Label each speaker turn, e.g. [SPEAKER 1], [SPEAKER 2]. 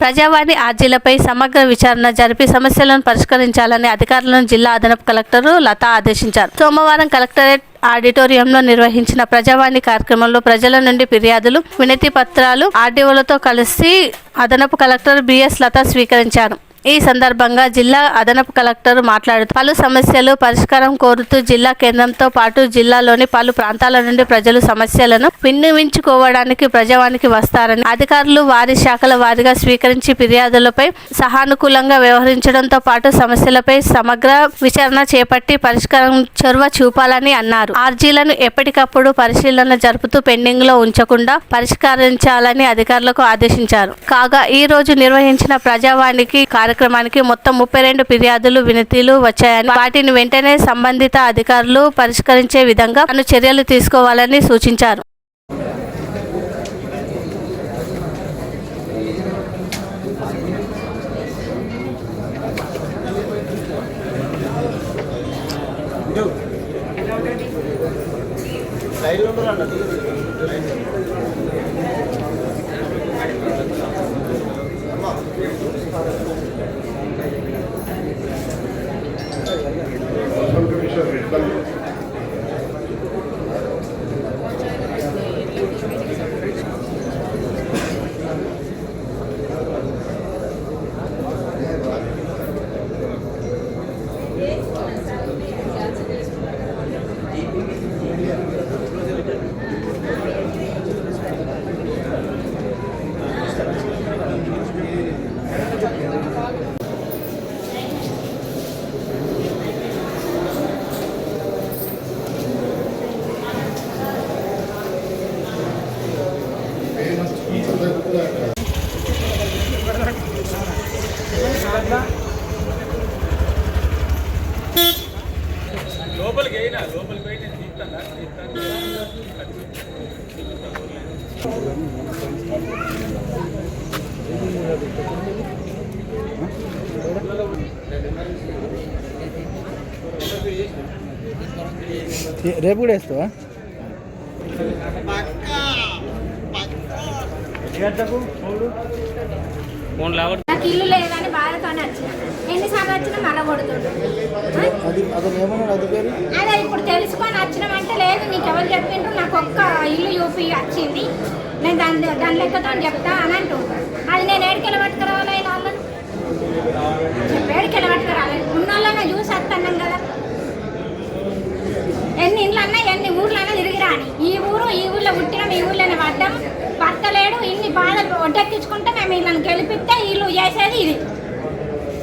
[SPEAKER 1] ప్రజావాణి ఆర్జీలపై సమగ్ర విచారణ జరిపి సమస్యలను పరిష్కరించాలని అధికారులను జిల్లా అదనపు కలెక్టర్ లత ఆదేశించారు. సోమవారం కలెక్టరేట్ ఆడిటోరియంలో నిర్వహించిన ప్రజావాణి కార్యక్రమంలో ప్రజల నుండి ఫిర్యాదులు వినతి పత్రాలు ఆర్డీఓలతో కలిసి అదనపు కలెక్టర్ బిఎస్ లత స్వీకరించారు. ఈ సందర్భంగా జిల్లా అదనపు కలెక్టర్ మాట్లాడుతూ పలు సమస్యలు పరిష్కారం కోరుతూ జిల్లా కేంద్రంతో పాటు జిల్లాలోని పలు ప్రాంతాల నుండి ప్రజలు సమస్యలను విన్నవించుకోవడానికి ప్రజావానికి వస్తారని అధికారులు వారి శాఖల వారిగా స్వీకరించి ఫిర్యాదులపై సహానుకూలంగా వ్యవహరించడంతో పాటు సమస్యలపై సమగ్ర విచారణ చేపట్టి పరిష్కారం చొరవ చూపాలని అన్నారు. ఆర్జీలను ఎప్పటికప్పుడు పరిశీలన జరుపుతూ పెండింగ్లో ఉంచకుండా పరిష్కరించాలని అధికారులకు ఆదేశించారు. కాగా ఈ రోజు నిర్వహించిన ప్రజావానికి కార్యక్రమానికి మొత్తం ముప్పై రెండు ఫిర్యాదులు వినతిలు వచ్చాయని వాటిని వెంటనే సంబంధిత అధికారులు పరిష్కరించే విధంగా తాను చర్యలు తీసుకోవాలని సూచించారు.
[SPEAKER 2] లోపలికి అయినా లోపలికి తీస్తాను తీస్తాను.
[SPEAKER 3] రేపు కూడా వేస్తావా?
[SPEAKER 2] ఫోన్
[SPEAKER 4] నాకు ఇల్లు లేదని బాధతోనే వచ్చిన. ఎన్నిసార్లు వచ్చినా మళ్ళా
[SPEAKER 3] అది
[SPEAKER 4] అదే ఇప్పుడు తెలుసుకొని వచ్చినామంటే లేదు నీకు ఎవరు చెప్పిండ్రు? నాకు ఒక్క ఇల్లు యూపీ వచ్చింది. నేను దాని దాని లెక్కతో చెప్తా అని అంటూ అది నేను ఏడుకెళ్ళ పట్టుకురావాలి ఇలా వాళ్ళని? ఏడుకెళ్ళ పట్టుకురావాలి ఉన్న వాళ్ళనే చూసి వస్తున్నాం కదా. ఎన్ని ఇండ్లన్నా ఎన్ని ఊర్లన్నా తిరిగి రాని. ఈ ఊరు ఈ ఊర్లో పుట్టినాం ఈ ఊళ్ళోనే పడ్డాం. పట్టలేడు ఇన్ని బాధలు ఒడ్డెక్కించుకుంటే మేము వీళ్ళని గెలిపిస్తే ఇది.